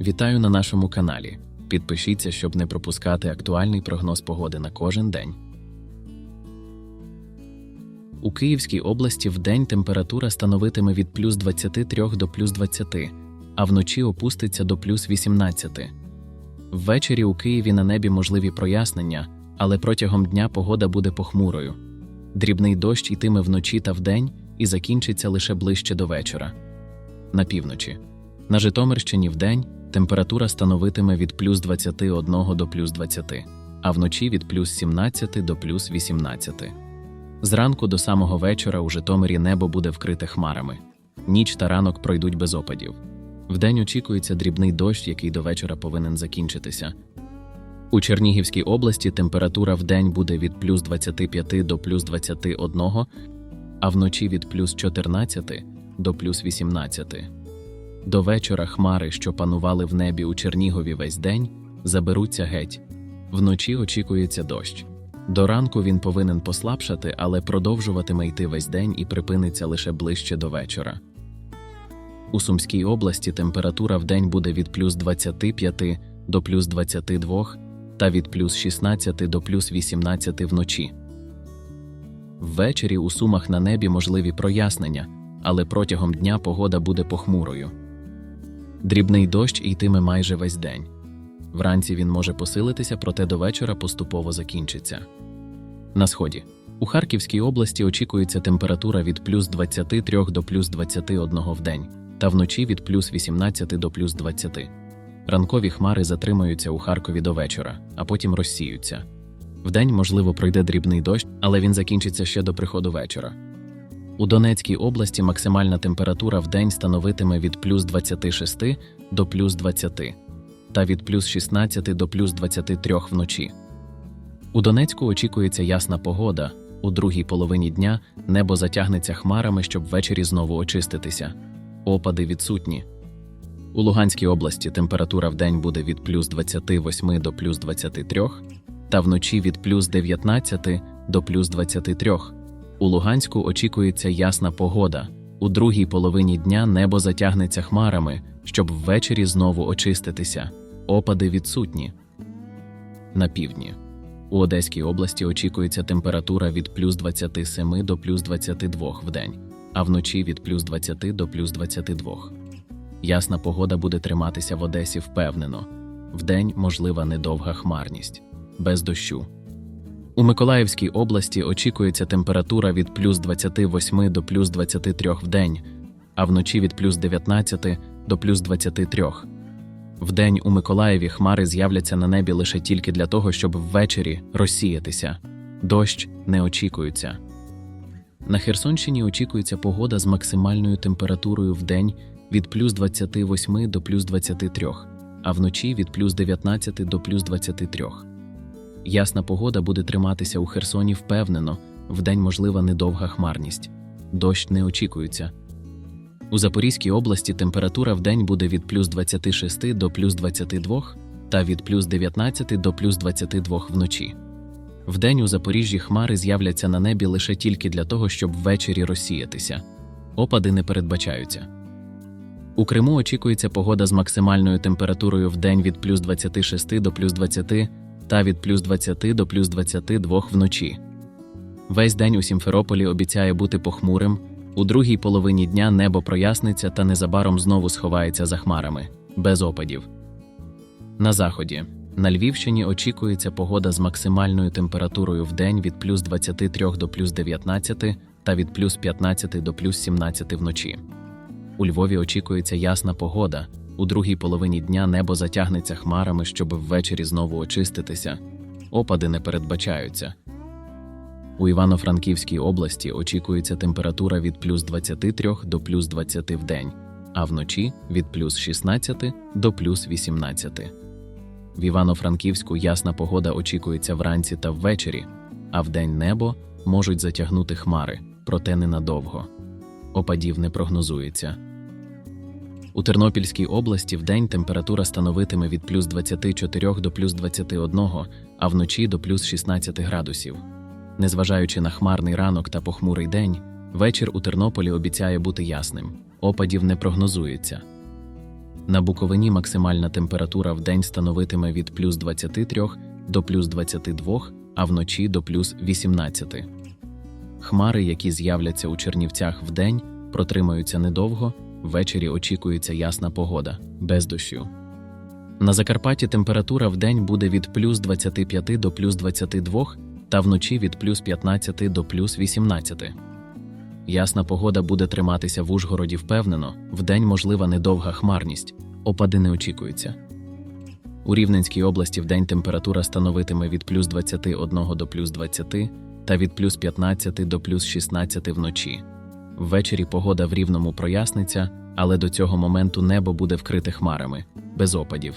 Вітаю на нашому каналі. Підпишіться, щоб не пропускати актуальний прогноз погоди на кожен день. У Київській області вдень температура становитиме від плюс 23 до плюс 20, а вночі опуститься до плюс 18. Ввечері у Києві на небі можливі прояснення, але протягом дня погода буде похмурою. Дрібний дощ йтиме вночі та вдень і закінчиться лише ближче до вечора. На півночі. На Житомирщині вдень температура становитиме від плюс 21 до плюс 20, а вночі від плюс 17 до плюс 18. Зранку до самого вечора у Житомирі небо буде вкрите хмарами. Ніч та ранок пройдуть без опадів. Вдень очікується дрібний дощ, який до вечора повинен закінчитися. У Чернігівській області температура вдень буде від плюс 25 до плюс 21, а вночі від плюс 14 до плюс 18. До вечора хмари, що панували в небі у Чернігові весь день, заберуться геть. Вночі очікується дощ. До ранку він повинен послабшати, але продовжуватиме йти весь день і припиниться лише ближче до вечора. У Сумській області температура в день буде від плюс 25 до плюс 22 та від плюс 16 до плюс 18 вночі. Ввечері у Сумах на небі можливі прояснення, але протягом дня погода буде похмурою. Дрібний дощ йтиме майже весь день. Вранці він може посилитися, проте до вечора поступово закінчиться. На сході. У Харківській області очікується температура від плюс 23 до плюс 21 в день, та вночі від плюс 18 до плюс 20. Ранкові хмари затримаються у Харкові до вечора, а потім розсіються. Вдень, можливо, пройде дрібний дощ, але він закінчиться ще до приходу вечора. У Донецькій області максимальна температура в день становитиме від плюс 26 до плюс 20 та від плюс 16 до плюс 23 вночі. У Донецьку очікується ясна погода. У другій половині дня небо затягнеться хмарами, щоб ввечері знову очиститися. Опади відсутні. У Луганській області температура в день буде від плюс 28 до плюс 23, та вночі від плюс 19 до плюс 23. У Луганську очікується ясна погода. У другій половині дня небо затягнеться хмарами, щоб ввечері знову очиститися. Опади відсутні. На півдні. У Одеській області очікується температура від плюс 27 до плюс 22 в день, а вночі від плюс 20 до плюс 22. Ясна погода буде триматися в Одесі впевнено. Вдень можлива недовга хмарність, без дощу. У Миколаївській області очікується температура від плюс 28 до плюс 23 в день, а вночі від плюс 19 до плюс 23. Вдень у Миколаєві хмари з'являться на небі лише тільки для того, щоб ввечері розсіятися. Дощ не очікується. На Херсонщині очікується погода з максимальною температурою в день від плюс 28 до плюс 23, а вночі від плюс 19 до плюс 23. Ясна погода буде триматися у Херсоні впевнено, вдень можлива недовга хмарність. Дощ не очікується. У Запорізькій області температура вдень буде від плюс 26 до плюс 22 та від плюс 19 до плюс 22 вночі. Вдень у Запоріжжі хмари з'являться на небі лише тільки для того, щоб ввечері розсіятися. Опади не передбачаються. У Криму очікується погода з максимальною температурою вдень від плюс 26 до плюс 20 та від плюс 20 до плюс 22 вночі. Весь день у Сімферополі обіцяє бути похмурим. У другій половині дня небо проясниться та незабаром знову сховається за хмарами, без опадів. На заході. На Львівщині очікується погода з максимальною температурою в день від плюс 23 до плюс 19 та від плюс 15 до плюс 17 вночі. У Львові очікується ясна погода. У другій половині дня небо затягнеться хмарами, щоб ввечері знову очиститися. Опади не передбачаються. У Івано-Франківській області очікується температура від плюс 23 до плюс 20 в день, а вночі від плюс 16 до плюс 18. В Івано-Франківську ясна погода очікується вранці та ввечері, а вдень небо можуть затягнути хмари, проте ненадовго. Опадів не прогнозується. У Тернопільській області вдень температура становитиме від плюс 24 до плюс 21, а вночі до плюс 16 градусів. Незважаючи на хмарний ранок та похмурий день, вечір у Тернополі обіцяє бути ясним. Опадів не прогнозується. На Буковині максимальна температура в день становитиме від плюс 23 до плюс 22, а вночі до плюс 18. Хмари, які з'являться у Чернівцях вдень, протримаються недовго, ввечері очікується ясна погода, без дощу. На Закарпатті температура вдень буде від плюс 25 до плюс 22, та вночі від плюс 15 до плюс 18. Ясна погода буде триматися в Ужгороді впевнено, вдень можлива недовга хмарність, опади не очікуються. У Рівненській області вдень температура становитиме від плюс 21 до плюс 20 та від плюс 15 до плюс 16 вночі. Ввечері погода в Рівному проясниться, але до цього моменту небо буде вкрите хмарами, без опадів.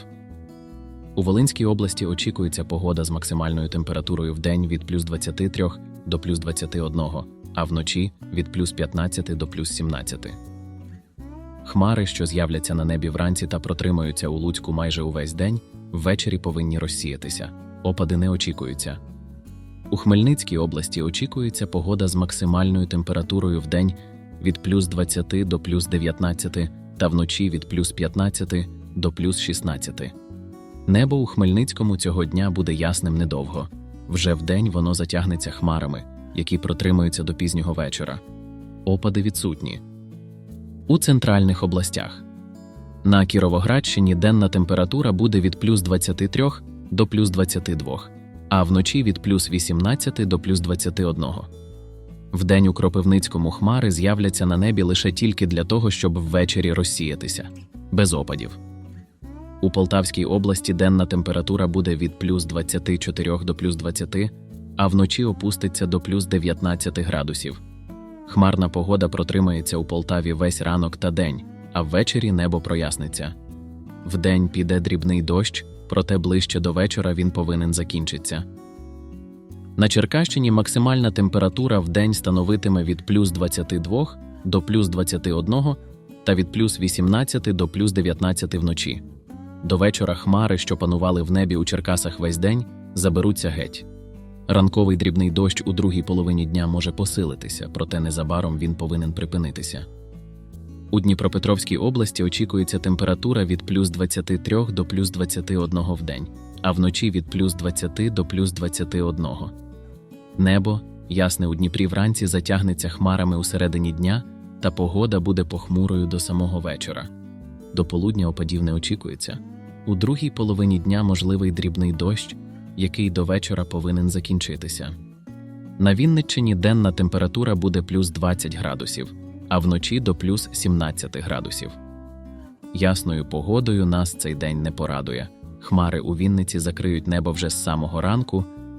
У Волинській області очікується погода з максимальною температурою в день від плюс 23 до плюс 21, а вночі від плюс 15 до плюс 17. Хмари, що з'являться на небі вранці та протримаються у Луцьку майже увесь день, ввечері повинні розсіятися. Опади не очікуються. У Хмельницькій області очікується погода з максимальною температурою в день від плюс 20 до плюс 19 та вночі від плюс 15 до плюс 16. Небо у Хмельницькому цього дня буде ясним недовго. Вже вдень воно затягнеться хмарами, які протримуються до пізнього вечора. Опади відсутні. У центральних областях. На Кіровоградщині денна температура буде від плюс 23 до плюс 22, а вночі від плюс 18 до плюс 21. Вдень у Кропивницькому хмари з'являться на небі лише тільки для того, щоб ввечері розсіятися, без опадів. У Полтавській області денна температура буде від плюс 24 до плюс 20, а вночі опуститься до плюс 19 градусів. Хмарна погода протримається у Полтаві весь ранок та день, а ввечері небо проясниться. Вдень піде дрібний дощ, проте ближче до вечора він повинен закінчитися. На Черкащині максимальна температура в день становитиме від плюс 22 до плюс 21 та від плюс 18 до плюс 19 вночі. До вечора хмари, що панували в небі у Черкасах весь день, заберуться геть. Ранковий дрібний дощ у другій половині дня може посилитися, проте незабаром він повинен припинитися. У Дніпропетровській області очікується температура від плюс 23 до плюс 21 в день, а вночі від плюс 20 до плюс 21. Небо, ясне у Дніпрі вранці, затягнеться хмарами у середині дня, та погода буде похмурою до самого вечора. До полудня опадів не очікується. У другій половині дня можливий дрібний дощ, який до вечора повинен закінчитися. На Вінниччині денна температура буде плюс 20 градусів, а вночі до плюс 17 градусів. Ясною погодою нас цей день не порадує. Хмари у Вінниці закриють небо вже з самого ранку